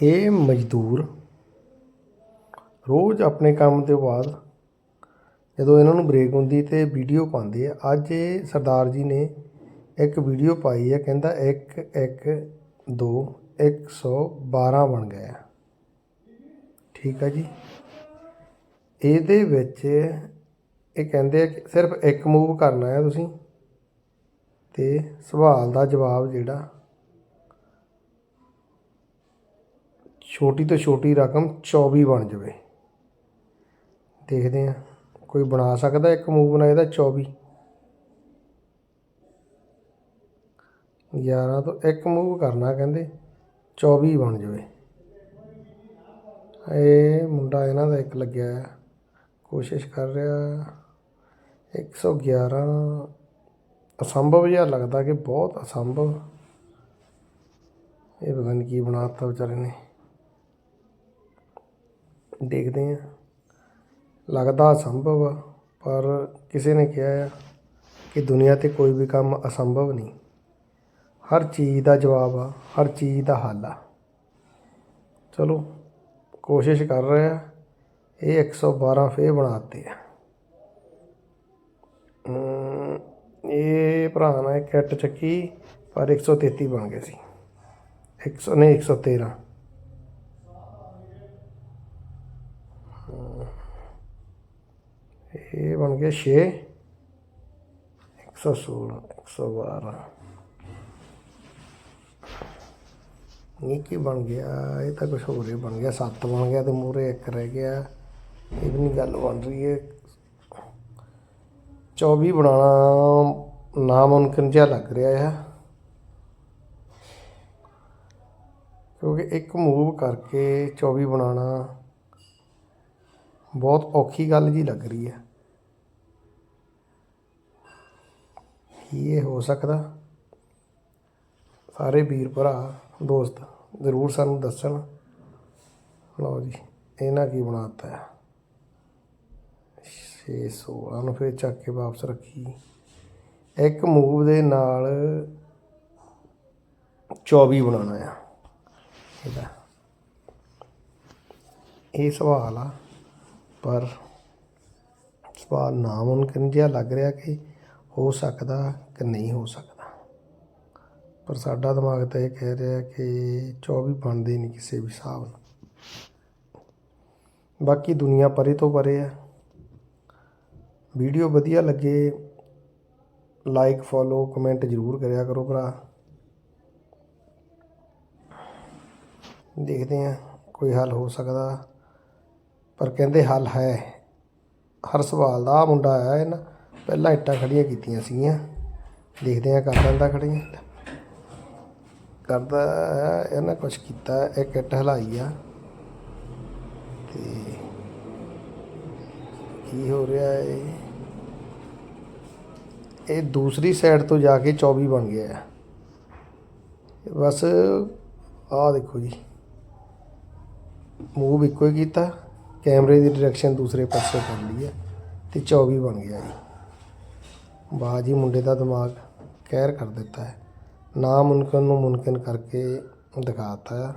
ਇਹ ਮਜ਼ਦੂਰ ਰੋਜ਼ ਆਪਣੇ ਕੰਮ ਤੋਂ ਬਾਅਦ ਜਦੋਂ ਇਹਨਾਂ ਨੂੰ ਬ੍ਰੇਕ ਹੁੰਦੀ ਤੇ ਵੀਡੀਓ ਪਾਉਂਦੇ ਆ, ਅੱਜ ਇਹ ਸਰਦਾਰ ਜੀ ਨੇ ਇੱਕ ਵੀਡੀਓ ਪਾਈ ਹੈ ਕਹਿੰਦਾ 1 1 2 112 ਬਣ ਗਿਆ ਠੀਕ ਆ ਜੀ। ਇਹਦੇ ਵਿੱਚ ਇਹ ਕਹਿੰਦੇ ਆ ਕਿ ਸਿਰਫ ਇੱਕ ਮੂਵ ਕਰਨਾ ਹੈ ਤੁਸੀਂ ਤੇ ਸਵਾਲ ਦਾ ਜਵਾਬ ਜਿਹੜਾ ਛੋਟੀ ਤੋਂ ਛੋਟੀ ਰਕਮ 24 ਬਣ ਜਾਵੇ। ਦੇਖਦੇ ਆ ਕੋਈ ਬਣਾ ਸਕਦਾ ਇੱਕ ਮੂਵ ਬਣਾਏ ਦਾ 24 11 ਤੋਂ ਇੱਕ ਮੂਵ ਕਰਨਾ ਕਹਿੰਦੇ 24 ਬਣ ਜਾਵੇ। ਇਹ ਮੁੰਡਾ ਇਹਨਾਂ ਦਾ ਇੱਕ ਲੱਗਿਆ ਹੈ ਕੋਸ਼ਿਸ਼ ਕਰ ਰਿਹਾ 111 ਅਸੰਭਵ ਜਿਹਾ ਲੱਗਦਾ ਕਿ ਬਹੁਤ ਅਸੰਭਵ। ਇਹ ਪਤਾ ਨਹੀਂ ਕੀ ਬਣਾਤਾ ਵਿਚਾਰੇ ਨੇ। ਦੇਖਦੇ ਹਾਂ। ਲੱਗਦਾ ਅਸੰਭਵ ਆ, ਪਰ ਕਿਸੇ ਨੇ ਕਿਹਾ ਆ ਕਿ ਦੁਨੀਆ ਤੇ ਕੋਈ ਵੀ ਕੰਮ ਅਸੰਭਵ ਨਹੀਂ। ਹਰ ਚੀਜ਼ ਦਾ ਜਵਾਬ ਆ, ਹਰ ਚੀਜ਼ ਦਾ ਹੱਲ ਆ। ਚਲੋ, ਕੋਸ਼ਿਸ਼ ਕਰ ਰਹੇ ਆ, ਇਹ 112 ਫੇਰ ਬਣਾਤੇ ਆ। ਇਹ ਭਰਾ ਨੇ ਕਿੱਟ ਚੱਕੀ, ਪਰ 133 ਬਣ ਗਏ ਸੀ। 100 ਨਹੀਂ 113 ਇਹ ਬਣ ਗਿਆ 6 116 112 ਇਹ ਕੀ ਬਣ ਗਿਆ? ਇਹ ਤਾਂ ਕੁਝ ਹੋਰ ਹੀ ਬਣ ਗਿਆ। 7 ਬਣ ਗਿਆ ਤੇ ਮੂਰੇ ਇੱਕ ਰਹਿ ਗਿਆ। ਇਹ ਵੀ ਨਹੀਂ ਗੱਲ ਬਣ ਰਹੀ। ਹੈ 24 ਬਣਾਉਣਾ ਨਾਮੁਮਕਿਨ ਜਿਹਾ ਲੱਗ ਰਿਹਾ ਹੈ ਕਿਉਂਕਿ ਇੱਕ ਮੂਵ ਕਰਕੇ 24 ਬਣਾਉਣਾ ਬਹੁਤ ਔਖੀ ਗੱਲ ਜੀ ਲੱਗ ਰਹੀ ਹੈ। ਕੀ ਇਹ ਹੋ ਸਕਦਾ? ਸਾਰੇ ਵੀਰ ਭਰਾ, ਦੋਸਤ ਜ਼ਰੂਰ ਸਾਨੂੰ ਦੱਸਣ। ਲਓ ਜੀ, ਇਹਨਾਂ ਕੀ ਬਣਾਤਾ ਹੈ? 616 ਨੂੰ ਫਿਰ ਚੱਕ ਕੇ ਵਾਪਸ ਰੱਖੀ। ਇੱਕ ਮੂਵ ਦੇ ਨਾਲ 24 ਬਣਾਉਣਾ ਆ। ਇਹਦਾ ਇਹ ਸਵਾਲ ਆ। ਪਰ ਸਵਾਲ ਨਾਮੁਮਕਿਨ ਜਿਹਾ ਲੱਗ ਰਿਹਾ ਕਿ ਹੋ ਸਕਦਾ ਕਿ ਨਹੀਂ ਹੋ ਸਕਦਾ। ਪਰ ਸਾਡਾ ਦਿਮਾਗ ਤਾਂ ਇਹ ਕਹਿ ਰਿਹਾ ਕਿ 24 ਬਣਦੇ ਨਹੀਂ ਕਿਸੇ ਵੀ ਹਿਸਾਬ ਨਾਲ। ਬਾਕੀ ਦੁਨੀਆ ਪਰੇ ਤੋਂ ਪਰੇ ਆ ਵੀਡੀਓ ਵਧੀਆ ਲੱਗੇ ਲਾਈਕ ਫੋਲੋ ਕਮੈਂਟ ਜ਼ਰੂਰ ਕਰਿਆ ਕਰੋ ਭਰਾ। ਦੇਖਦੇ ਆ ਕੋਈ ਹੱਲ ਹੋ ਸਕਦਾ। ਪਰ ਕਹਿੰਦੇ ਹੱਲ ਹੈ। ਹਰ ਸਵਾਲ ਦਾ ਆਹ ਮੁੰਡਾ ਆਇਆ ਇਹਨਾਂ ਪਹਿਲਾਂ ਇੱਟਾਂ ਖੜੀਆਂ ਕੀਤੀਆਂ ਸੀਗੀਆਂ। ਦੇਖਦੇ ਆ ਕਰ ਲੈਂਦਾ ਖੜੀਆਂ ਕਰਦਾ ਹੈ, ਇਹਨਾਂ ਕੁਛ ਕੀਤਾ ਇੱਕ ਇੱਟ ਹਲਾਈ ਆ। ਤੇ ਕੀ ਹੋ ਰਿਹਾ ਹੈ ਇਹ ਦੂਸਰੀ ਸਾਈਡ ਤੋਂ ਜਾ ਕੇ 24 ਬਣ ਗਿਆ ਹੈ ਬਸ ਆਹ ਦੇਖੋ ਜੀ। ਮੂਵ ਇੱਕੋ ਹੀ ਕੀਤਾ। ਕੈਮਰੇ ਦੀ ਡਾਇਰੈਕਸ਼ਨ ਦੂਸਰੇ ਪਾਸੇ ਕਰ ਲਈ ਹੈ ਤੇ 24 ਬਣ ਗਿਆ ਜੀ। ਵਾਹ ਜੀ, ਮੁੰਡੇ ਦਾ ਦਿਮਾਗ ਕਹਿਰ ਕਰ ਦਿੱਤਾ ਹੈ। ਨਾ ਮੁਮਕਿਨ ਨੂੰ ਮੁਮਕਿਨ ਕਰਕੇ ਦਿਖਾਤਾ ਹੈ।